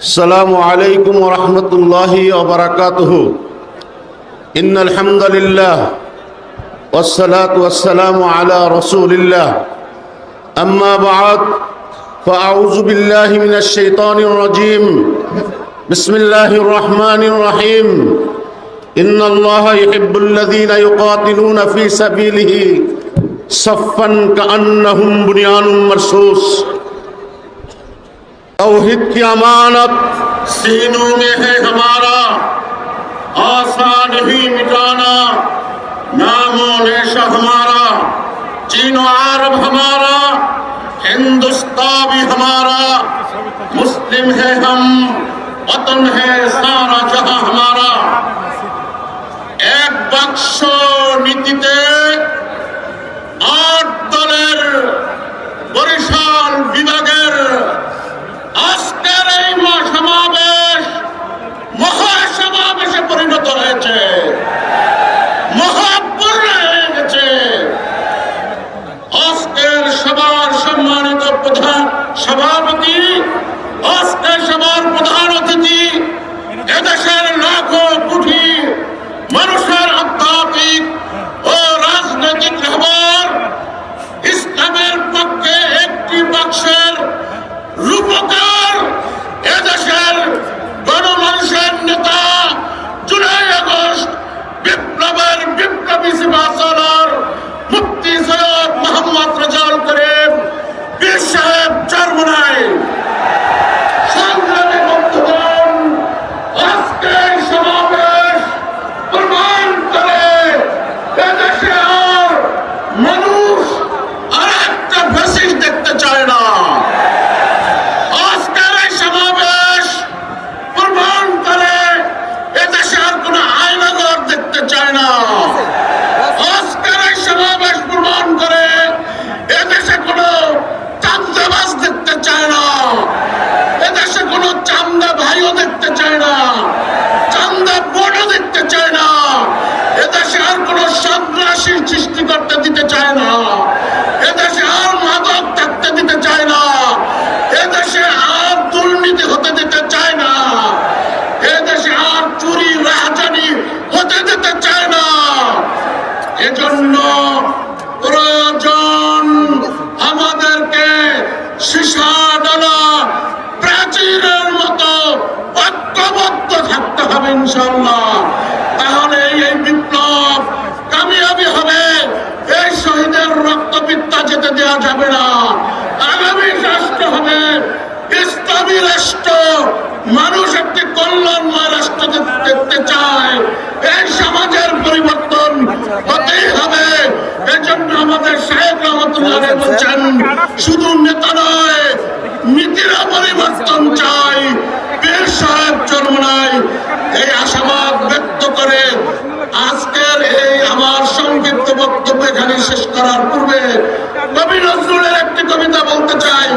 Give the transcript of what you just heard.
السلام عليكم ورحمة الله وبركاته. إن الحمد لله والصلاة والسلام على رسول الله. أما بعد فأعوذ بالله من الشيطان الرجيم. بسم الله الرحمن الرحيم. إن الله يحب الذين يقاتلون في سبيله صفا كأنهم بنيان مرصوص. तोहित की अमानत सीनों में है हमारा। आशा नहीं मिटाना। नामो नेशा हमारा। चीनो अरब हमारा। हिंदुस्तान भी हमारा। मुस्लिम है हम। वतन है सारा जहाँ हमारा। एक बख्शो नीति সভাপতি আজকে সবার প্রধান অতিথি এদেশের লাখো কোটি মানুষের আধ্যাত্মিক ও রাজনৈতিক খবর ইসলামের পক্ষে একটি বাক্সের রূপকার এদেশের গণমানুষের নেতা জুলাই আগস্ট বিপ্লবের বিপ্লবী সিংহাসনের মুক্তি সৈয়দ মোহাম্মদ রেজাউল করিম পীর সাহেব চরমনাই সংগ্রামী বন্ধুগণ আজকে এই সমাবেশ প্রমাণ করে এদেশে আর মানুষ আর একটা ফেসিস দেখতে চায় না আজকের এই সমাবেশ প্রমাণ করে এদেশে আর কোন আইনগর দেখতে চায় না আজকের এই সমাবেশ প্রমাণ করে এদেশে কোন চান্দাবাজ দেখতে চায় না এদেশে কোন চান্দা ভাইও দেখতে চায় না, চান্দা বোনও দেখতে চায় না, এদেশে আর কোন সন্ত্রাসী সৃষ্টি করতে দিতে চায় না, এদেশে আর মাদক থাকতে দিতে চায় না হতে চায় না এজন্য আমাদেরকে সীসা ইনশাল্লাহ তাহলে এই বিপ্লব কামিয়াবি হবে। এই শহীদের রক্তপিত্তা যেতে দেওয়া যাবে না। আগামী রাষ্ট্র হবে ইসলামী রাষ্ট্র। মানুষ একটি কল্যাণময় রাষ্ট্র দেখতে- চায়। এই সমাজের পরিবর্তন হতেই হবে। এজন্য আমাদের শাহেদ রহমতুল্লাহ বলছেন, শুধু নেতা কবি নজরুলের একটি কবিতা বলতে চাই।